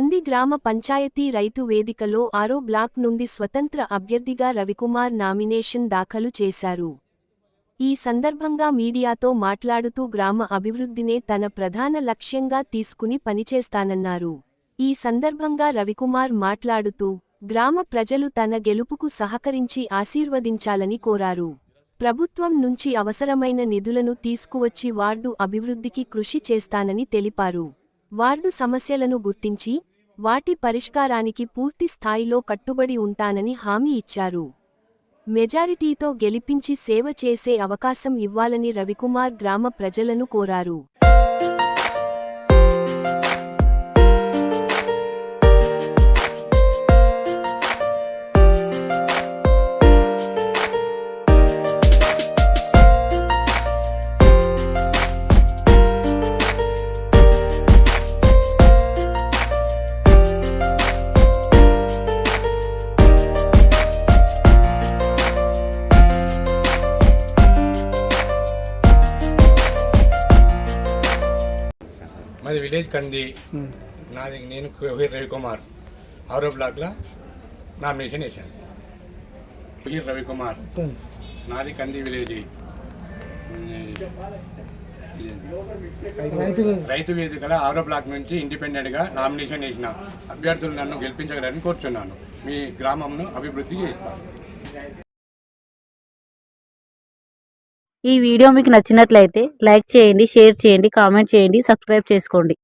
కంది గ్రామ పంచాయతీ రైతు వేదికలో ఆరో బ్లాక్ నుండి స్వతంత్ర అభ్యర్థిగా రవికుమార్ నామినేషన్ దాఖలు చేశారు. ఈ సందర్భంగా మీడియాతో మాట్లాడుతూ గ్రామ అభివృద్ధినే తన ప్రధాన లక్ష్యంగా తీసుకుని పనిచేస్తానన్నారు. ఈ సందర్భంగా రవికుమార్ మాట్లాడుతూ గ్రామ ప్రజలు తన గెలుపుకు సహకరించి ఆశీర్వదించాలని కోరారు. ప్రభుత్వం నుంచి అవసరమైన నిధులను తీసుకువచ్చి వార్డు అభివృద్ధికి కృషి చేస్తానని తెలిపారు. వార్డు సమస్యలను గుర్తించి వాటి పరిష్కారానికి పూర్తి స్థాయిలో కట్టుబడి ఉంటానని హామీ ఇచ్చారు. మెజారిటీతో గెలిపించి సేవ చేసే అవకాశం ఇవ్వాలని రవికుమార్ గ్రామ ప్రజలను కోరారు. మాది విలేజ్ కంది. నాది నేను కుహీర్ రవికుమార్. ఆరో బ్లాక్లో నామినేషన్ వేశాను. కుహీర్ రవికుమార్. నాది కంది విలేజ్. రైతు వేదికల ఆరో బ్లాక్ నుంచి ఇండిపెండెంట్గా నామినేషన్ వేసిన. అభ్యర్థులు నన్ను గెలిపించగలని కోరుచున్నాను. మీ గ్రామంను అభివృద్ధి చేస్తాను. ఈ వీడియో మీకు నచ్చినట్లయితే లైక్ చేయండి షేర్ చేయండి కామెంట్ చేయండి సబ్స్క్రైబ్ చేసుకోండి.